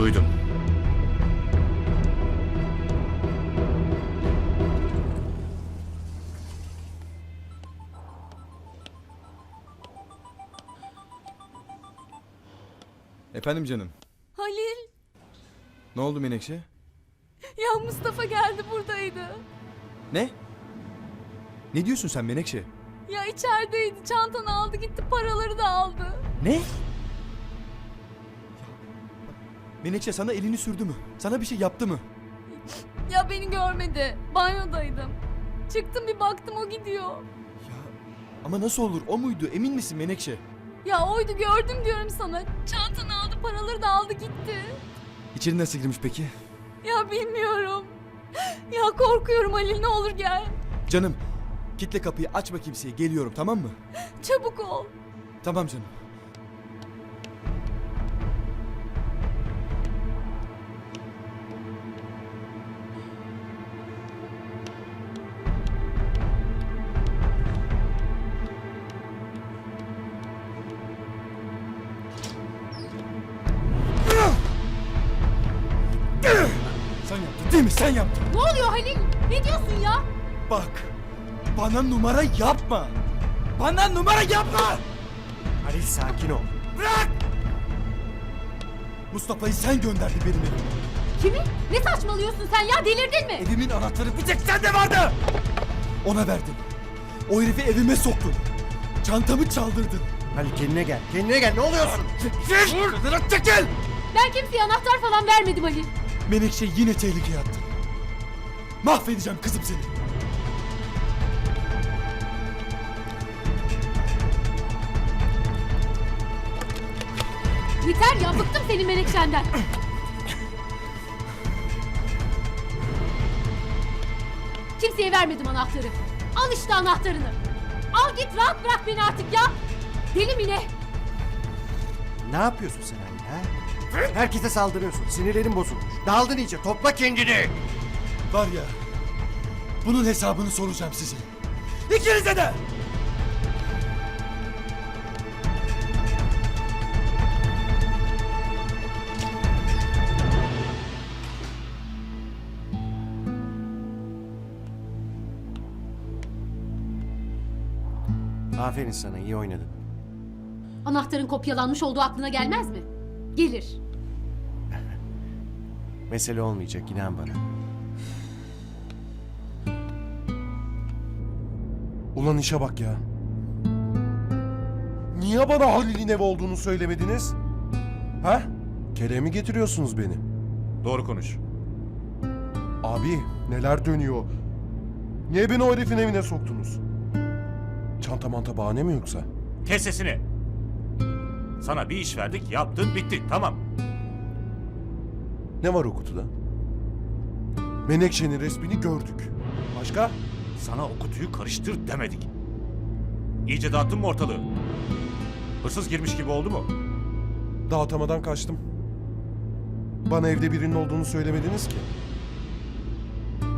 Duydum. Efendim canım. Halil, Ne oldu Menekşe? ya Mustafa geldi buradaydı. Ne? Ne diyorsun sen Menekşe? Ya içerideydi, çantanı aldı gitti, paraları da aldı. Ne? Menekşe sana elini sürdü mü? Sana bir şey yaptı mı? Ya beni görmedi, banyodaydım. Çıktım bir baktım o gidiyor. Ya ama nasıl olur? O muydu? Emin misin Menekşe? Ya oydu gördüm diyorum sana. Çantanı aldı, paraları da aldı gitti. İçeri nasıl girmiş peki? Ya bilmiyorum. Ya korkuyorum Halil ne olur gel. Canım, kitle kapıyı açma kimseye. Geliyorum tamam mı? Çabuk ol. Tamam canım. Sen yaptın. Ne oluyor Halil? Ne diyorsun ya? Bak, bana numara yapma. Bana numara yapma. Halil sakin ol. Bırak! Mustafa'yı sen gönderdin benim evime. Kimi? Ne saçmalıyorsun sen ya delirdin mi? Evimin anahtarı bir tek sende vardı. Ona verdin. O herifi evime soktun. Çantamı çaldırdın. Halil kendine gel. Kendine gel. Ne oluyorsun? Çekil! Kadına çekil! Ben kimseye anahtar falan vermedim Halil. Menekşe yine tehlikeye attın. Mahvedeceğim kızım seni. Yeter ya bıktım senin menekşenden. Kimseye vermedim anahtarı. Al işte anahtarını. Al git rahat bırak beni artık ya. Deli mi ne? Ne yapıyorsun sen Halil ha? Herkese saldırıyorsun. Sinirlerin bozulmuş. Daldın iyice. Topla kendini. Var ya, bunun hesabını soracağım size. İkinize de! Aferin sana. iyi oynadın. Anahtarın kopyalanmış olduğu aklına gelmez mi? Gelir. Mesele olmayacak. inan bana. Ulan işe bak ya. Niye bana Halil'in ev olduğunu söylemediniz? Ha? Kerem'i getiriyorsunuz beni. Doğru konuş. Abi neler dönüyor? Niye beni o herifin evine soktunuz? Çanta manta bahane mi yoksa? Kes sesini. Sana bir iş verdik, yaptın, bitti. Tamam. Ne var o kutuda? Menekşe'nin resmini gördük. Başka? Sana o kutuyu karıştır demedik. İyice dağıttın mı ortalığı? Hırsız girmiş gibi oldu mu? Dağıtamadan kaçtım. Bana evde birinin olduğunu söylemediniz ki.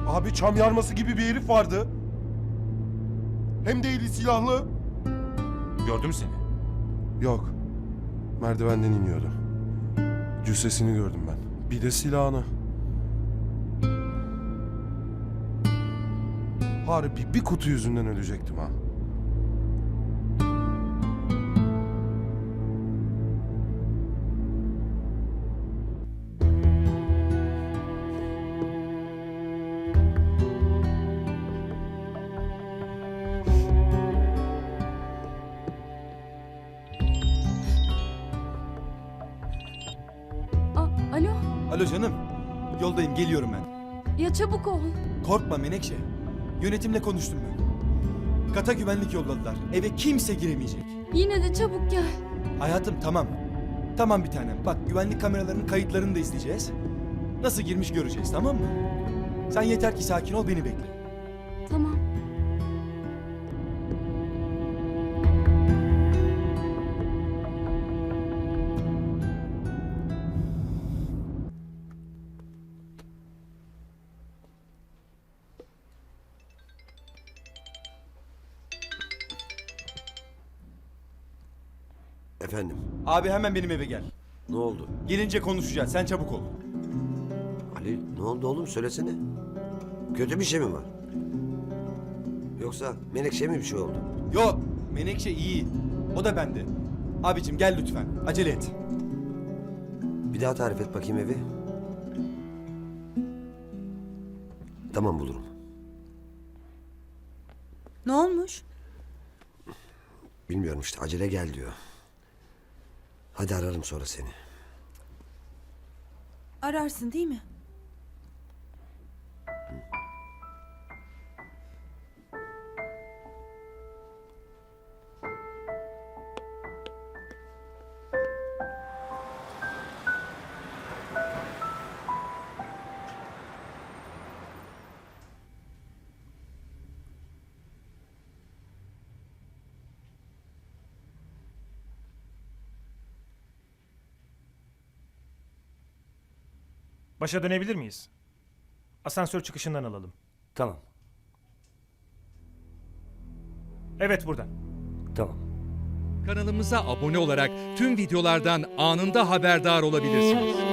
Abi çam yarması gibi bir herif vardı. Hem de eli silahlı. Gördüm seni. Yok. Merdivenden iniyordu. Cüssesini gördüm ben. Bir de silahını. Harbi bir kutu yüzünden ölecektim ha. alo? Alo canım. Yoldayım, geliyorum ben. Ya çabuk ol. Korkma Menekşe. Yönetimle konuştum ben. Kata güvenlik yolladılar. Eve kimse giremeyecek. Yine de çabuk gel. Hayatım tamam. Tamam bir tanem. Bak güvenlik kameralarının kayıtlarını da izleyeceğiz. Nasıl girmiş göreceğiz tamam mı? Sen yeter ki sakin ol beni bekle. Tamam. Efendim, Abi hemen benim eve gel. ne oldu? Gelince konuşacağız. Sen çabuk ol. Ali, ne oldu oğlum? Söylesene. Kötü bir şey mi var? Yoksa Menekşe mi bir şey oldu? Yok. Menekşe iyi. O da bende. Abicim gel lütfen. Acele et. Bir daha tarif et bakayım evi. Tamam bulurum. Ne olmuş? Bilmiyorum işte acele gel diyor. Hadi ararım sonra seni. Ararsın değil mi? Başa dönebilir miyiz? Asansör çıkışından alalım. Tamam, Evet buradan. tamam. Kanalımıza abone olarak tüm videolardan anında haberdar olabilirsiniz.